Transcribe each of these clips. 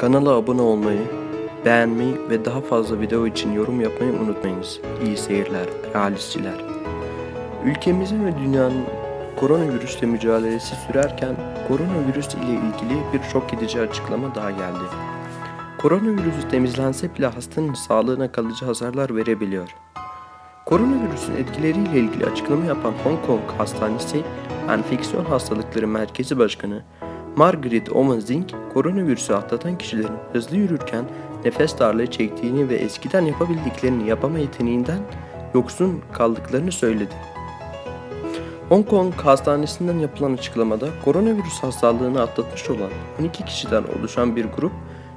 Kanala abone olmayı, beğenmeyi ve daha fazla video için yorum yapmayı unutmayınız. İyi seyirler, realisçiler. Ülkemizin ve dünyanın koronavirüsle mücadelesi sürerken koronavirüs ile ilgili bir şok edici açıklama daha geldi. Koronavirüsü temizlense bile hastanın sağlığına kalıcı hasarlar verebiliyor. Koronavirüsün etkileriyle ilgili açıklama yapan Hong Kong Hastanesi Enfeksiyon Hastalıkları Merkezi Başkanı Margaret Omenzing, koronavirüsü atlatan kişilerin hızlı yürürken nefes darlığı çektiğini ve eskiden yapabildiklerini yapama yeteneğinden yoksun kaldıklarını söyledi. Hong Kong Hastanesi'nden yapılan açıklamada koronavirüs hastalığını atlatmış olan 12 kişiden oluşan bir grup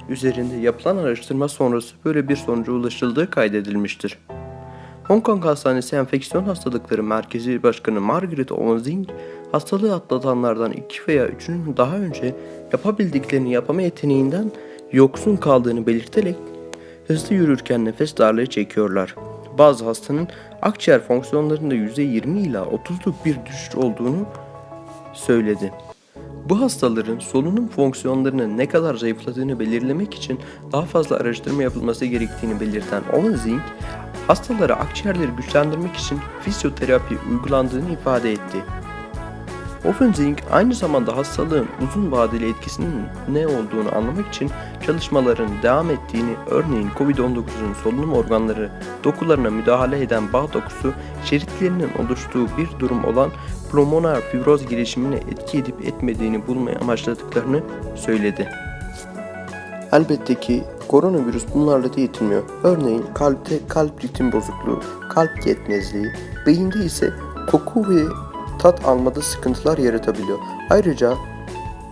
üzerinde yapılan araştırma sonrası böyle bir sonuca ulaşıldığı kaydedilmiştir. Hong Kong Hastanesi Enfeksiyon Hastalıkları Merkezi Başkanı Margaret Onzing, hastalığı atlatanlardan iki veya üçünün daha önce yapabildiklerini yapama yeteneğinden yoksun kaldığını belirterek hızlı yürürken nefes darlığı çekiyorlar. Bazı hastanın akciğer fonksiyonlarında %20 ila 30'luk bir düşüş olduğunu söyledi. Bu hastaların solunum fonksiyonlarının ne kadar zayıfladığını belirlemek için daha fazla araştırma yapılması gerektiğini belirten Omezing, hastalara akciğerleri güçlendirmek için fizyoterapi uygulandığını ifade etti. Offenzing aynı zamanda hastalığın uzun vadeli etkisinin ne olduğunu anlamak için çalışmaların devam ettiğini, örneğin COVID-19'un solunum organları dokularına müdahale eden bağ dokusu şeritlerinin oluştuğu bir durum olan pulmoner fibroz gelişimine etki edip etmediğini bulmaya amaçladıklarını söyledi. Elbette ki koronavirüs bunlarla da yetinmiyor. Örneğin kalpte kalp ritim bozukluğu, kalp yetmezliği, beyinde ise koku ve tat almada sıkıntılar yaratabiliyor. Ayrıca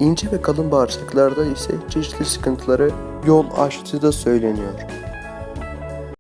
ince ve kalın bağırsaklarda ise çeşitli sıkıntılara yol açtığı da söyleniyor.